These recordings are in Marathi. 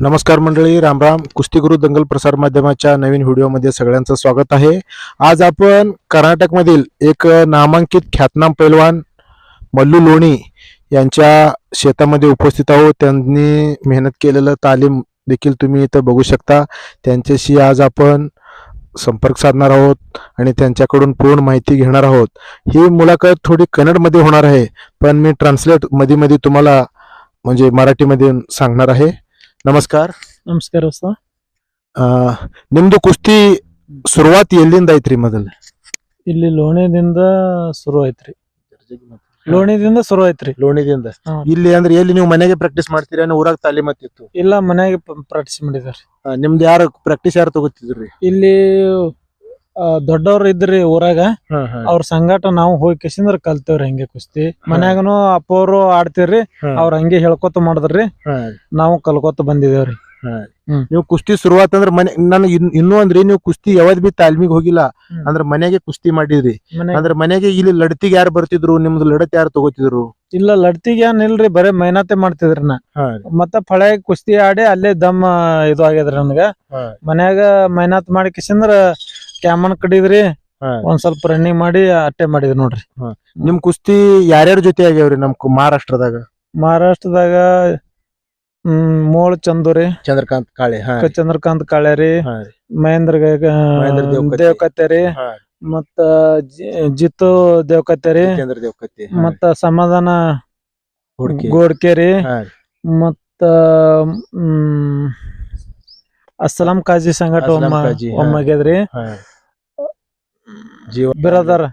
नमस्कार मंडळी रामराम कुस्तीगुरु दंगल प्रसार माध्यमाच्या नवीन व्हिडिओमध्ये सगळ्यांचं स्वागत आहे. आज आपण कर्नाटकमधील एक नामांकित ख्यातनाम पैलवान मल्लू लोणी यांच्या शेतामध्ये उपस्थित आहोत. त्यांनी मेहनत केलेलं तालीम देखील तुम्ही इथं बघू शकता. त्यांच्याशी आज आपण संपर्क साधणार आहोत आणि त्यांच्याकडून पूर्ण माहिती घेणार आहोत. ही मुलाखत थोडी कन्नडमध्ये होणार आहे पण मी ट्रान्सलेटमध्ये मध्ये तुम्हाला म्हणजे मराठीमध्ये सांगणार आहे. ನಮಸ್ಕಾರ. ನಮಸ್ಕಾರ ಸರ್. ಆ, ನಿಮ್ದು ಕುಸ್ತಿ ಶುರುವಾತ್ ಎಲ್ಲಿಂದ ಐತ್ರಿ ಮೊದಲು? ಇಲ್ಲಿ ಲೋಣಿದಿಂದ ಶುರು ಐತ್ರಿ. ಲೋಣಿದಿಂದ ಶುರು ಐತ್ರಿ. ಲೋಣಿದಿಂದ? ಇಲ್ಲಿ ಅಂದ್ರೆ ಎಲ್ಲಿ ನೀವು ಮನೆಗೆ ಪ್ರಾಕ್ಟೀಸ್ ಮಾಡ್ತೀರಾ ಅನ್ನೋ ಊರಾಗ ತಾಲೀಮತ್ತಿತ್ತು ಇಲ್ಲ ಮನೆಗೆ ಪ್ರಾಕ್ಟೀಸ್ ಮಾಡಿದಾರೆ ಆ, ನಿಮ್ದು ಯಾರು ಪ್ರಾಕ್ಟೀಸ್ ಯಾರು ತಗೋತಿದ್ರಿ? ಇಲ್ಲಿ ದೊಡ್ಡವ್ರು ಇದ್ರಿ ಊರಾಗ ಅವ್ರ ಸಂಗಾಟ ನಾವು ಹೋಗಿ ಕಿಸಿಂದ್ರ ಕಲ್ತೇವ್ರಿ ಹಂಗೆ ಕುಸ್ತಿ. ಮನ್ಯಾಗನು ಅಪ್ಪವ್ರು ಆಡ್ತೇವ್ರಿ ಅವ್ರ ಹಂಗೆ ಹೇಳ್ಕೊತ ಮಾಡಿದ್ರಿ ನಾವು ಕಲ್ಕೋತ ಬಂದಿದೇವ್ರಿ. ನೀವು ಕುಸ್ತಿ ಶುರುವಾತ್ ಅಂದ್ರೆ ಮನೆ ನನ್ ಇನ್- ಇನ್ನೂ ಅಂದ್ರೆ ನೀವು ಕುಸ್ತಿ ಯಾವ್ದ್ ಬಿ ತಾಲ್ಮಿಗ್ ಹೋಗಿಲ್ಲ ಅಂದ್ರ ಮನೆಗೆ ಕುಸ್ತಿ ಮಾಡಿದ್ರಿ. ಅಂದ್ರ ಅಂದ್ರೆ ಮನೆಗೆ ಇಲ್ಲಿ ಲಡತಿಗೆ ಯಾರು ಬರ್ತಿದ್ರು ನಿಮ್ದು ಲಡತ್ ಯಾರು ತಗೋತಿದ್ರು? ಇಲ್ಲ ಲಡ್ತಿಗೆ ಏನ್ ಇಲ್ರಿ ಬರೇ ಮೈನಾತೆ ಮಾಡ್ತಿದ್ರಿ ನಾ. ಮತ್ತ ಫಳೆ ಕುಸ್ತಿ ಆಡಿ ಅಲ್ಲೇ ದಮ್ ಇದು ಆಗ್ಯದ್ರಿ ನನ್ಗ ಮನ್ಯಾಗ ಮೈನಾತ್ ಮಾಡಿ ಕಿಸಿಂದ್ರ ಕ್ಯಾಮನ್ ಕಡಿದ್ರಿ ಒಂದ್ ಸ್ವಲ್ಪ ರನ್ನಿಂಗ್ ಮಾಡಿ ಅಟ್ಟೆ ಮಾಡಿದ್ರಿ ನೋಡ್ರಿ. ನಿಮ್ ಕುಸ್ತಿ ಯಾರ್ಯಾರ ಜೊತೆ ಆಗ್ಯಾವ್ರಿ ನಮ್ ಕು- ಮಹಾರಾಷ್ಟ್ರದಾಗ? ಮಹಾರಾಷ್ಟ್ರದಾಗ ಹ್ಮ್ ಮೋಳ್ ಚಂದೂರಿ ಚಂದ್ರಕಾಂತ್ ಕಾಳೆ ಹಾ ಚಂದ್ರಕಾಂತ್ ಕಾಳ್ಯಾರಿ ಹಾ. ಮಹೇಂದ್ರ ಗ- ಮಹೇಂದ್ರ ಹಾ. ಮತ್ತ ಜಿ- ಜಿತ್ತು ದೇವಕತ್ತೆರಿ ಚಂದ್ರ ದೇವಕತ್ತಿ ಮತ್ತ ಸಮಾಧಾನ ಹುಡ್ಕಿ ಗೋಡ್ಕೇರಿ ಹಾ. ಮತ್ತ ಹ್ಮ್ ಅಸ್ಸಲಾಂ ಕಾಜಿ ಸಂಘಟ ಅಸ್ಲಾಂ ಒಮ್ಮ ಕಾಜಿ, ಹಾ. ಒಮ್ಮಾಗ್ಯದ್ರಿ. ಹಾ. ಜೀವ ಬಿರದರ್.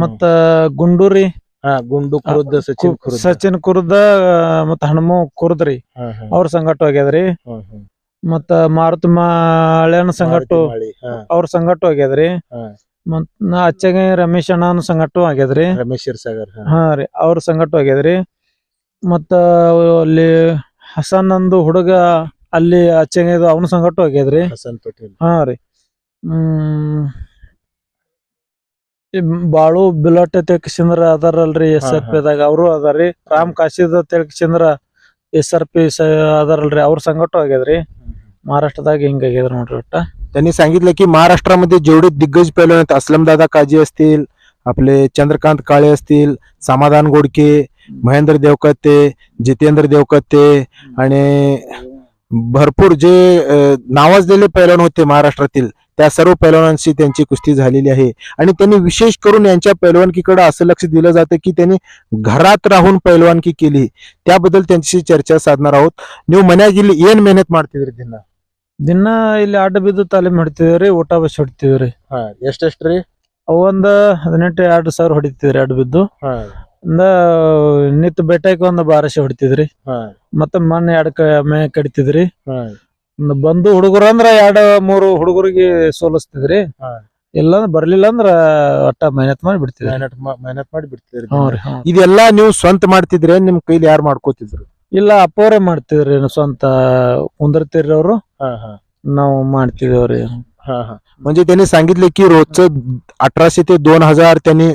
ಮತ್ತ ಗುಂಡೂರಿ ಹಾ ಗುಂಡು ಕುರುದ್ ಸಚಿನ್ ಕುರುದ ಸಚಿನ್ ಕುರುದ ಮತ್ತ ಹನುಮ ಕುರುದ್ರಿ. ಅವ್ರ ಸಂಗಟ ಆಗ್ಯದ್ರಿ. ಮತ್ತ ಮಾರುತ ಮಾಳ್ಯನ ಸಂಘಟು ಅವ್ರ ಸಂಘಟು ಆಗ್ಯದ್ರಿ. ಮತ್ ನಾ ಅಚ್ಚಗೆ ರಮೇಶ್ ಅಣ್ಣನ ಸಂಘಟು ಆಗ್ಯದ್ರಿ ರಮೇಶ್ ಸಾಗರ್ ಹಾ. ರೀ ಅವ್ರ ಸಂಘಟು ಆಗ್ಯದ್ರಿ ಮತ್ತ ಅಲ್ಲಿ ಹಸನ್ ಅಂದು ಹುಡುಗ ಅಲ್ಲಿ ಅಚ್ಚಗೆ ಅವನ ಸಂಘಟು ಆಗ್ಯದ್ರಿ ಹಸನ್ ಪಟೇಲ್ ಹಾ ರೀ. ಬಾಳು ಬಿಲಟ್ ತೆಗ್ಸಿಂದ್ರ ಅದಾರಲ್ರಿ ಎಸ್ ಹಾ, ಆರ್ ಪಿ ದಾಗ ಅವರು ಅದಾರಿ ರಾಮ್ ಕಾಶಿದ ತೆಗ್ಸಿಂದ್ರ ಎಸ್ ಆರ್ ಪಿ ಅದಾರಲ್ರಿ ಅವ್ರ ಸಂಗಟ್ಟು ಆಗ್ಯದ್ರಿ ಮಹಾರಾಷ್ಟ್ರದಾಗ ಹಿಂಗ ಆಗ್ಯದ್ರಿ ನೋಡ್ರಿ ಒಟ್ಟ त्यांनी सांगितलं की महाराष्ट्रामध्ये जेवढे दिग्गज पैलवान आहेत असलमदादा काजी असतील आपले चंद्रकांत काळे असतील समाधान गोडके महेंद्र देवकत्ते जितेंद्र देवकत्ते आणि भरपूर जे अं, नावाजलेले पैलवान होते महाराष्ट्रातील त्या सर्व पैलवानांशी त्यांची कुस्ती झालेली आहे आणि त्यांनी विशेष करून यांच्या पैलवानकीकडे असं लक्ष दिलं जातं की त्यांनी घरात राहून पैलवानकी केली त्याबद्दल त्यांच्याशी चर्चा साधणार आहोत ನೀವು ಮನ್ಯಾಗ ಇಲ್ಲಿ ಏನ್ ಮೆಹನತ್ ಮಾಡ್ತಿದ್ರಿ ದಿನ ದಿನ ಇಲ್ಲಿ ಅಡ್ಡ ಬಿದ್ದು ತಾಲೀಮ್ ಹೊಡಿತಿದ್ರಿ ಊಟ ಬಸ್ ಹೊಡಿತಿದ್ರಿ ಹಾ ಎಷ್ಟೆಷ್ಟ್ರಿ ಅವೊಂದ್ ಹದಿನೆಂಟು ಎರಡು ಸಾವಿರ ಹೊಡಿತಿದ್ರಿ ಅಡ್ಡ ಬಿದ್ದು ಹಾ ಒಂದ ನಿತ್ ಬೆಟ್ಟಕ್ಕೆ ಒಂದ್ ಬಾರಶಿ ಹೊಡಿತಿದ್ರಿ ಹಾ ಮತ್ತ ಮಣ್ಣ್ ಎರಡ್ ಕ ಮೇ ಕಡಿತಿದ್ರಿ ಹಾ ಒಂದ್ ಬಂದು ಹುಡುಗರು ಅಂದ್ರ ಎರಡ್ ಮೂರು ಹುಡುಗರಿಗೆ ಸೋಲಿಸ್ತಿದ್ರಿ ಹಾ. ಇಲ್ಲ ಬರ್ಲಿಲ್ಲ ಅಂದ್ರ ಒಟ್ಟ ಮೆಹನತ್ ಮಾಡಿ ಬಿಡ್ತಿದ್ರಿ ಮೆಹನತ್ ಮಾ- ಮೆಹನತ್ ಮಾಡಿ ಬಿಡ್ತಿದ್ರಿ ಹ್ಞೂ ರೀ ಹ್ಞೂ. ಇದೆಲ್ಲ ನೀವು ಸ್ವಂತ ಮಾಡ್ತಿದ್ರೆ ನಿಮ್ ಕೈಲಿ ಯಾರು ಮಾಡ್ಕೋತಿದ್ರು ಇಲ್ಲ ಅಪ್ಪವ್ರೆ ಮಾಡ್ತಿದ್ರಿ ಸ್ವಂತ ಕುಂದಿರ್ತಿರ್ರಿ ಅವ್ರು हा हा ನಾವು ಮಾಡ್ತಿದೇವ್ರಿ हा हा म्हणजे त्यांनी सांगितले की रोजचं अठराशे ते दोन हजार त्यांनी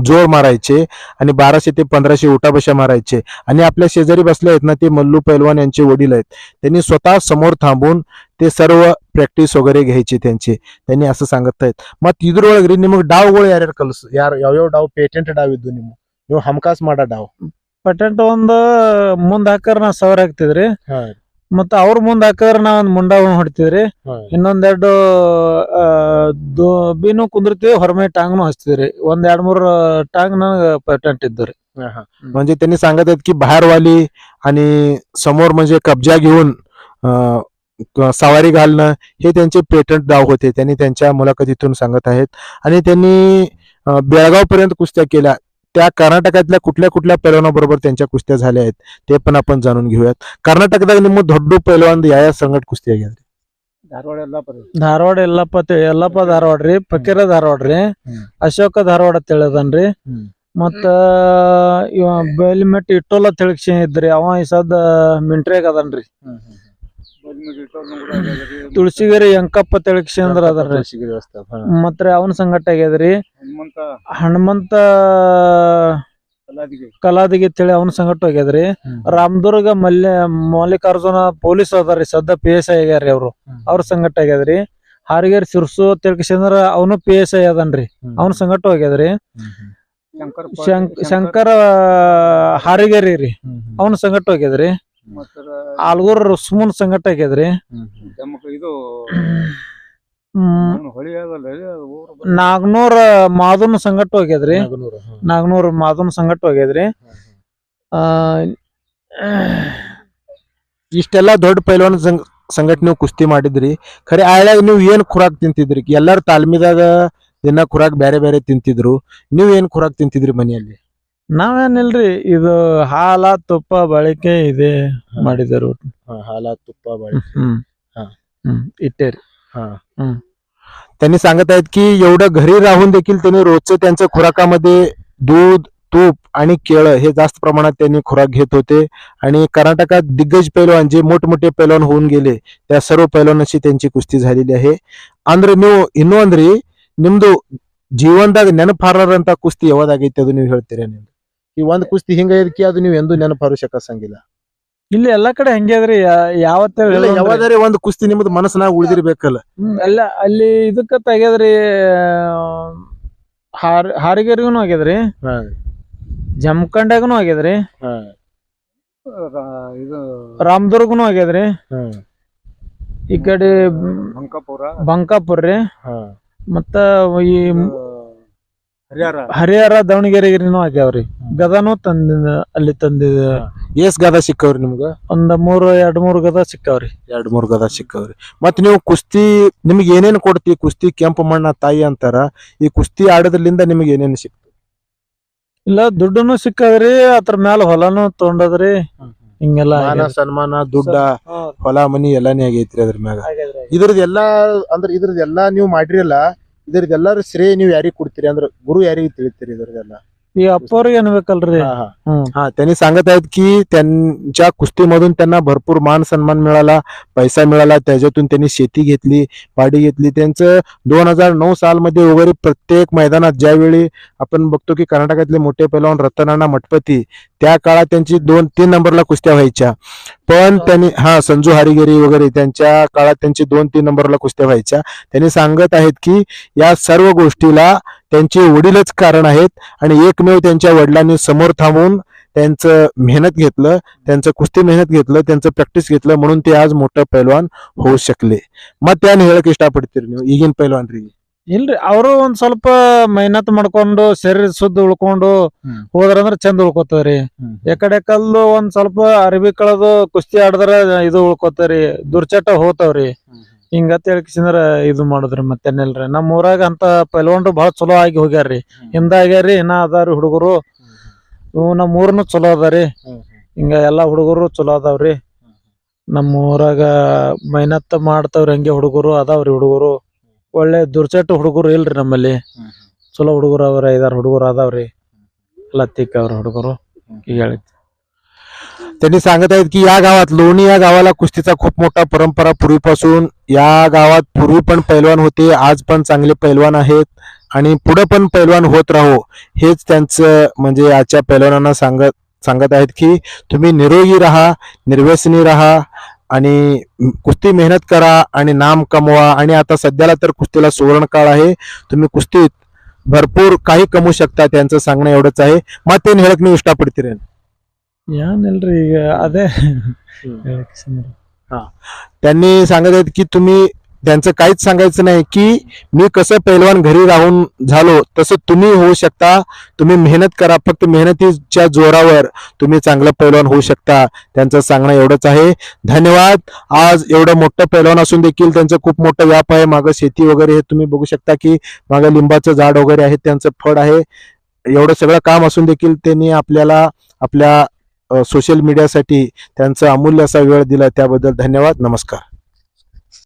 जोर मारायचे आणि बाराशे ते पंधराशे उठाबशा मारायचे आणि आपल्या शेजारी बसले आहेत ना ते मल्लू पैलवान यांचे वडील आहेत त्यांनी स्वतः समोर थांबून ते सर्व प्रॅक्टिस वगैरे घ्यायचे त्यांचे त्यांनी असं सांगत आहेत ಮತ್ ಇದ್ರೊಳಗ್ರಿ ನಿಮಗ್ ಡಾವ್ಗಳು ಯಾರ್ಯಾರು ಕಲ್ಸ್ ಯಾರು ಯಾವ್ಯಾವ ಡಾವ್ ಪೇಟೆಂಟ್ ಡಾವ್ ಇದ್ದು ನಿಮ್ ನೀವು ಹಮ್ಕಾಸ್ ಮಾಡೋ ಡಾವ್ ಪಟೆಂಟ್ ಒಂದ್ ಮುಂದ್ ಹಾಕರ್ ನಾ ಸಾವಿರ ಹಾಕ್ತಿದ್ರಿ ಮತ್ತ ಅವ್ರ ಮುಂದ್ ಹಾಕದ್ರ ನಾ ಒಂದ್ ಮುಂಡ ಹೊಡಿತಿದ್ರಿ ಇನ್ನೊಂದೆರಡು ಆ, ದೊ- ಬಿನು ಕುಂದಿರ್ತೀವಿ ಹೊರಮೆ ಟಾಂಗ್ನು ಹಚ್ತಿದ್ರಿ ಒಂದ್ ಎರಡ್ ಮೂರ್ ಟಾಂಗ್ ನನಗ ಪೇಟೆಂಟ್ ಇದ್ದುರಿ म्हणजे त्यांनी सांगत आहेत की बाहेरवाली आणि समोर म्हणजे कब्जा घेऊन अं, क- सवारी घालणं हे त्यांचे पेटंट डाव होते त्यांनी त्यांच्या मुलाखतीतून सांगत आहेत आणि त्यांनी बेळगाव पर्यंत कुस्त्या केल्या त्या कर्नाटकातल्या कुठल्या कुठल्या पैलवानाबरोबर त्यांच्या कुस्त्या झाल्या आहेत ते पण आपण जाणून घेऊयात कर्नाटकದಾಗ ನಿಮ್ಮ ದೊಡ್ಡ ಪೈಲ್ವಾನ್ ಯಾವ ಸಂಘಟ ಕುಸ್ತಿ ಆಗ್ಯದ್ರಿ ಧಾರವಾಡ ಎಲ್ಲಪ್ಪ ಧಾರವಾಡ ಎಲ್ಲಪ್ಪ ಎಲ್ಲಪ್ಪ ಧಾರವಾಡ ರೀ ಫಕೀರ ಧಾರವಾಡ ರೀ ಅಶೋಕ ಧಾರವಾಡ ಅಂತ ಹೇಳದನ್ರಿ ಮತ್ತ ಇವ ಬೇಲಿಮೆಟ್ ಇಟ್ಟೋಲ ತಿಳ್ಕಿ ಇದ್ರಿ ಅವ ಈ ಸದ್ ಮಿಂಟ್ರೇಗ್ ಅದನ್ರಿ ತುಳಸಿಗಿರಿ ಯಂಕಪ್ಪ ತಿಳಕ್ಷಿ ಅಂದ್ರ ಮತ್ತೆ ಮತ್ರಿ ಅವನ ಸಂಘಟ ಆಗ್ಯದ್ರಿ ಹನುಮಂತ. ಕಲಾದಿಗೆ. ತಿಳಿ ಅವನ ಸಂಘಟ ಹೋಗ್ಯದ್ರಿ ರಾಮದುರ್ಗ ಮಲ್ಯ ಮಲ್ಲಿಕಾರ್ಜುನ ಪೊಲೀಸ್ ಅದಾರಿ ಸದ್ದ ಪಿ ಎಸ್ ಐ ಆಗ್ಯಾರ್ರಿ ಅವ್ರು. ಅವ್ರ ಸಂಘಟ ಆಗ್ಯದ್ರಿ ಹಾರಿಗೇರಿ ಸಿರ್ಸು ತಿಳ್ಕಸಂದ್ರ ಅವನು ಪಿ ಎಸ್ ಐ ಅದನ್ರಿ ಅವನ ಸಂಘಟ ಹೋಗ್ಯದ್ರಿ ಶಂಕ್ ಶಂಕರ ಹಾರಿಗೇರಿ ರೀ. ಅವನ ಸಂಘಟ ಹೋಗ್ಯದ್ರಿ ಆಲ್ಗೂರ್ ಸುಮನ್ ಸಂಗಟ ಆಗ್ಯದ್ರಿ. ಇದು ನಾಗ್ನೂರ್ ಮಾದುನ್ ಸಂಗಟ ಹೋಗ್ಯದ್ರಿ. ನಾಗ್ನೂರ್ ಮಾದನ್ ಸಂಗಟ ಹೋಗ್ಯದ್ರಿ. ಆ ಇಷ್ಟೆಲ್ಲ ದೊಡ್ಡ ಪೈಲ್ವಾನ್ ಸಂಘ ಸಂಘಟ ನೀವು ಕುಸ್ತಿ ಮಾಡಿದ್ರಿ. ಖರೆ ಆಳ್ಯಾಗ ನೀವು ಏನ್ ಖುರಾಕ್ ತಿಂತಿದ್ರಿ? ಎಲ್ಲಾರು ತಾಲ್ಮಿದಾಗ ದಿನ ಖುರಾಕ್ ಬೇರೆ ಬೇರೆ ತಿಂತಿದ್ರು. ನೀವ್ ಏನ್ ಖುರಾಕ್ ತಿಂತಿದ್ರಿ ಮನೆಯಲ್ಲಿ? ನಾವೇನಿಲ್ರಿ ಇದು ಹಾಲ ತುಪ್ಪ ಬಳಕೆ ಇದೆ ಮಾಡಿದರು ಹಾಲ तुप्पा हम्म हा. हम्म इटेर त्यांनी सांगत आहेत की एवढं घरी राहून देखील त्यांनी रोजचं त्यांच्या खुराकामध्ये दूध तूप आणि केळं हे जास्त प्रमाणात त्यांनी खुराक घेत होते आणि कर्नाटकात दिग्गज पैलवान जे मोठमोठे पैलवान होऊन गेले त्या सर्व पैलवानाशी त्यांची कुस्ती झालेली आहे ಅಂದ್ರೆ ನೀವು ಇನ್ನೂ ಅಂದ್ರಿ ನಿಮ್ದು ಜೀವನದಾಗ ನೆನಪಾರಂತ ಕುಸ್ತಿ ಯಾವ್ದಾಗೈತಿ ಅದು ನೀವು ಹೇಳ್ತೀರಾ ನೀವು ಈ ಒಂದ್ ಕುಸ್ತಿ ಹಿಂಗ ಇದಕ್ಕೆ ಅದು ನೀವು ಎಂದು ನೆನಪಾರು ಸಂಗಿಲ್ಲ ಇಲ್ಲಿ ಎಲ್ಲಾ ಕಡೆ ಹಂಗೆ ಅದ್ರಿ ಯಾವತ್ತ ಇಲ್ಲ ಒಂದ್ ಒಂದು ಕುಸ್ತಿ ನಿಮ್ದು ಮನಸ್ಸಿನಾಗ ಉಳಿದಿರ್ಬೇಕಲ್ಲ. ಅಲ್ಲ ಅಲ್ಲಿ ಇದಕ್ಕ ತೆಗ್ಯದ್ರಿ ಹಾರ್ ಹಾರಿಗೆರಿಗೂ ಆಗ್ಯದ್ರಿ? ಜಮಖಂಡಾಗನು ಆಗ್ಯದ್ರಿ? ಇದು ರಾಮದುರ್ಗನು ಆಗ್ಯದ್ರಿ? ಈ ಕಡೆ ಬಂಕಾಪುರ. ಬಂಕಾಪುರ್ ರೀ ಮತ್ತ ಈ ಹರಿಹರ? ಹರಿಹರ ದಾವಣಗೆರೆಗಿರಿನೂ ಆಗ್ಯಾವ್ರಿ. ಗದಾನು ತಂದ ಅಲ್ಲಿ ತಂದಿದ ಎಸ್ ಗದಾ ಸಿಕ್ಕವ್ರಿ ನಿಮ್ಗ? ಒಂದ್ ಮೂರು ಎರಡ್ ಮೂರ್ ಗದಾ ಸಿಕ್ಕಾವ್ರಿ. ಎರಡ್ ಮೂರ್ ಗದ ಸಿಕ್ಕವ್ರಿ. ಮತ್ ನೀವು ಕುಸ್ತಿ ನಿಮ್ಗೆ ಏನೇನ್ ಕೊಡ್ತಿ? ಕುಸ್ತಿ ಕೆಂಪು ಮಣ್ಣ ತಾಯಿ ಅಂತಾರ. ಈ ಕುಸ್ತಿ ಆಡೋದ್ರಿಂದ ನಿಮ್ಗೆ ಏನೇನ್ ಸಿಕ್ತು? ಇಲ್ಲ ದುಡ್ಡುನು ಸಿಕ್ಕದ್ರಿ ಅದ್ರ ಮ್ಯಾಲ ಹೊಲನು ತಗೊಂಡದ್ರಿ ಹಿಂಗೆಲ್ಲ ಮಾನ ಸನ್ಮಾನ ದುಡ್ಡ ಹೊಲ ಮನಿ ಎಲ್ಲಾನೇ ಆಗೈತ್ರಿ ಅದ್ರ ಮ್ಯಾಗ. ಇದ್ರದ್ ಎಲ್ಲಾ ಅಂದ್ರ ಇದ್ರದ್ ಎಲ್ಲಾ ನೀವು ಮಾಡ್ರಿಲ್ಲ ಇದ್ರದ್ ಎಲ್ಲಾರು ಶ್ರೇಯ ನೀವು ಯಾರಿಗ್ ಕೊಡ್ತೀರಿ ಅಂದ್ರ गुरु ಯಾರಿಗೆ ತಿಳಿತೀರಿ ಇದ್ರದೆಲ್ಲ ಈ ಅಪ್ಪವ್ರಿಗೆ ಅನ್ಬೇಕಲ್ರಿ हा, हा. हम्म. हा त्यांनी सांगत आहेत की त्यांच्या कुस्तीमधून त्यांना भरपूर मान सन्मान मिळाला पैसा मिळाला त्याच्यातून त्यांनी शेती घेतली पाडी घेतली त्यांचं दोन हजार नऊ साल मध्ये वगैरे प्रत्येक मैदानात ज्यावेळी आपण बघतो की कर्नाटकातले मोठे पैलवान रतनाना मठपती त्या काळात त्यांची दोन तीन नंबरला कुस्त्या व्हायच्या. पण हो. त्यांनी हा संजू हरिगिरी वगैरे त्यांच्या काळात त्यांची दोन तीन नंबरला कुस्त्या व्हायच्या. त्यांनी सांगत आहेत की या सर्व गोष्टीला त्यांचे वडीलच कारण आहेत आणि एकमेव त्यांच्या वडिलांनी समोर थांबून त्यांचं मेहनत घेतलं त्यांचं कुस्ती मेहनत घेतलं त्यांचं प्रॅक्टिस घेतलं म्हणून ते आज मोठं पैलवान होऊ शकले. मग त्या निळकिष्टा पडतील इगिन पैलवान री. ಇಲ್ರಿ ಅವರು ಒಂದ್ ಸ್ವಲ್ಪ ಮೆಹನತ್ ಮಾಡ್ಕೊಂಡು ಶರೀರ ಶುದ್ಧ ಉಳ್ಕೊಂಡು ಹೋದ್ರಂದ್ರೆ ಚಂದ ಉಳ್ಕೊತಾವ್ರಿ ಎಕಡೆ ಕಲ್ಲು ಒಂದ್ ಸ್ವಲ್ಪ ಅರಬಿ ಕಳದು ಕುಸ್ತಿ ಆಡದ್ರ ಇದು ಉಳ್ಕೊತಾರಿ ದುರ್ಚಟ ಹೋತಾವ್ರಿ. ಹಿಂಗತ್ ಹೇಳ್ಕಿಸಿದ್ರ ಇದು ಮಾಡುದ್ರಿ ಮತ್ತೇನಿಲ್ರಿ ನಮ್ ಊರಾಗ ಅಂತ ಪೈಲ್ವಾನ್ರು ಬಹಳ ಚಲೋ ಆಗಿ ಹೋಗ್ಯಾರ್ರಿ. ಹಿಂದ ಆಗ್ಯಾರಿ ಇನ್ನ ಅದಾರಿ ಹುಡುಗರು. ಇವು ನಮ್ ಊರ್ನು ಚಲೋ ಅದಾರಿ. ಹಿಂಗ ಎಲ್ಲಾ ಹುಡುಗರು ಚಲೋ ಅದಾವ್ರಿ. ನಮ್ಮ ಊರಾಗ ಮೆಹನತ್ ಮಾಡ್ತಾವ್ರಿ ಹಂಗೆ ಹುಡುಗರು ಅದಾವ್ರಿ ಹುಡುಗರು. ಒಳ್ಳೆ ದುರ್ಚಟ ಹುಡುಗರು ಇಲ್ರಿ ನಮ್ಮಲ್ಲಿ ಚಲೋ ಹುಡುಗರು ಅವ್ರ ಐದಾರು ಹುಡುಗರು ಅದಾವ್ರಿ ಎಲ್ಲ ತಿಕ್ಕ ಅವ್ರ ಹುಡುಗರು ಈಗ ಹೇಳಿ त्यांनी सांगत आहेत की या गावात लोणी या गावाला कुस्तीचा खूप मोठा परंपरा पूर्वीपासून या गावात पूर्वी पण पैलवान होते आज पण चांगले पैलवान आहेत आणि पुढे पण पैलवान होत राहो हेच त्यांचं म्हणजे आजच्या पैलवानांना सांगत सांगत आहेत की तुम्ही निरोगी राहा निर्व्यसनी राहा आणि कुस्ती मेहनत करा आणि नाम कमवा आणि आता सध्याला तर कुस्तीला सुवर्ण काळ आहे तुम्ही कुस्तीत भरपूर काही कमवू शकता त्यांचं सांगणं एवढंच आहे ಮತ್ತೇನ್ ಹೇಳಕ್ ನೀವು ಇಷ್ಟಪಡ್ತೀರಿ ಏನಿಲ್ರಿ ಈಗ ಅದೇ ಹೇಳಕ್ಕಿಸಿಂದ್ರಿ. त्यांनी सांगत आहेत की तुम्ही त्यांचं काहीच सांगायचं नाही की मी कसं पैलवान घरी राहून झालो तसं तुम्ही होऊ शकता. तुम्ही मेहनत करा फक्त मेहनतीच्या जोरावर तुम्ही चांगलं पैलवान होऊ शकता. त्यांचं सांगणं एवढंच आहे. धन्यवाद. आज एवढं मोठं पैलवान असून देखील त्यांचं खूप मोठं व्याप आहे. मागं शेती वगैरे हे तुम्ही बघू शकता की मागं लिंबाचं झाड वगैरे आहे त्यांचं फळ आहे. एवढं सगळं काम असून देखील त्यांनी आपल्याला आपल्या सोशल मीडियासाठी त्यांचा अमूल्य असा वेळ दिला. त्याबद्दल धन्यवाद. नमस्कार.